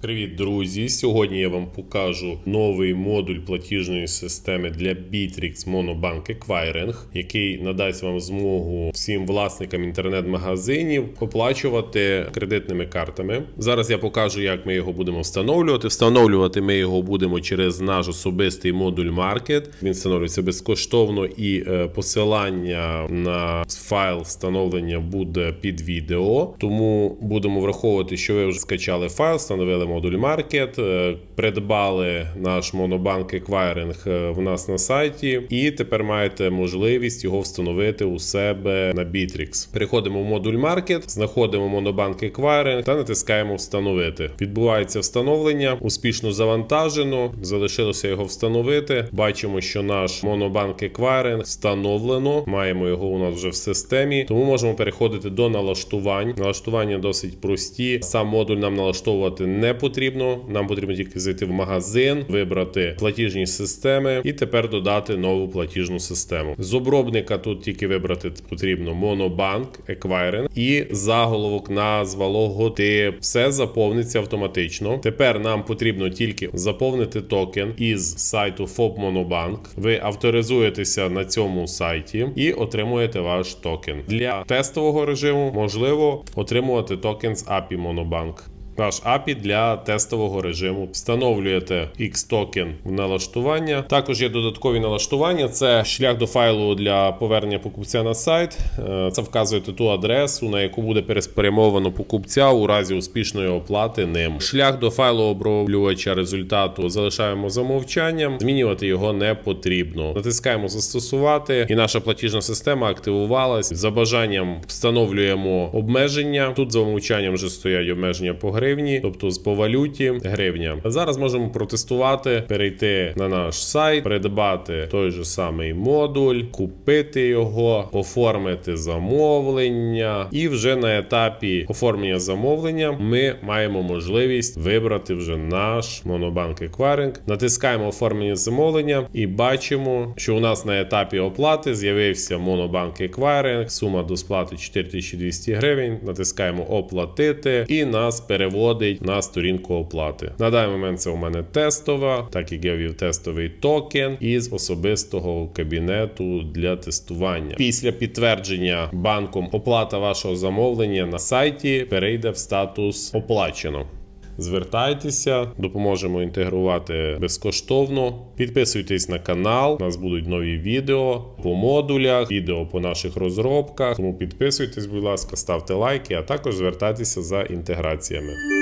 Привіт, друзі! Сьогодні я вам покажу новий модуль платіжної системи для Bittrex Monobank Acquiring, який надасть вам змогу всім власникам інтернет-магазинів оплачувати кредитними картами. Зараз я покажу, як ми його будемо встановлювати. Встановлювати ми його будемо через наш особистий модуль Market. Він встановлюється безкоштовно і е, посилання на файл встановлення буде під відео. Тому будемо враховувати, що ви вже скачали файл, встановили модуль Market, е, придбали наш монобанк Acquiring е, в нас на сайті, і тепер маєте можливість його встановити у себе на Bittrex. Переходимо в модуль Market, знаходимо монобанк Acquiring та натискаємо Встановити. Відбувається встановлення, успішно завантажено. Залишилося його встановити. Бачимо, що наш монобанк Acquiring встановлено. Маємо його у нас вже в системі, тому можемо переходити до налаштувань. Налаштування досить прості. Сам модуль нам налаштовувати не потрібно. Нам потрібно тільки зайти в магазин, вибрати платіжні системи і тепер додати нову платіжну систему. З обробника тут тільки вибрати потрібно Monobank Acquiring і заголовок, назва, логотип. Все заповниться автоматично. Тепер нам потрібно тільки заповнити токен із сайту FOB Monobank. Ви авторизуєтеся на цьому сайті і отримуєте ваш токен. Для тестового режиму можливо отримувати токен з API Monobank. Наш API для тестового режиму. Встановлюєте X-токен в налаштування. Також є додаткові налаштування. Це шлях до файлу для повернення покупця на сайт. Е, Це вказуєте ту адресу, на яку буде переспрямовано покупця у разі успішної оплати ним. Шлях до файлу оброблювача результату залишаємо за мовчанням. Змінювати його не потрібно. Натискаємо застосувати, і наша платіжна система активувалась. За бажанням встановлюємо обмеження. Тут за умовчанням вже стоять обмеження по гривні, тобто з по валюті гривня. Зараз можемо протестувати, перейти на наш сайт, придбати той же самий модуль, купити його, оформити замовлення, і вже на етапі оформлення замовлення ми маємо можливість вибрати вже наш монобанк Acquiring. Натискаємо оформлення замовлення і бачимо, що у нас на етапі оплати з'явився монобанк Acquiring, сума до сплати 4200 гривень. Натискаємо оплатити і нас переводить на сторінку оплати. На даний момент це у мене тестова, так як я ввів тестовий токен із особистого кабінету для тестування. Після підтвердження банком оплата вашого замовлення на сайті перейде в статус оплачено. Звертайтеся, допоможемо інтегрувати безкоштовно. Підписуйтесь на канал. У нас будуть нові відео по модулях, відео по наших розробках. Тому підписуйтесь, будь ласка, ставте лайки, а також звертайтеся за інтеграціями.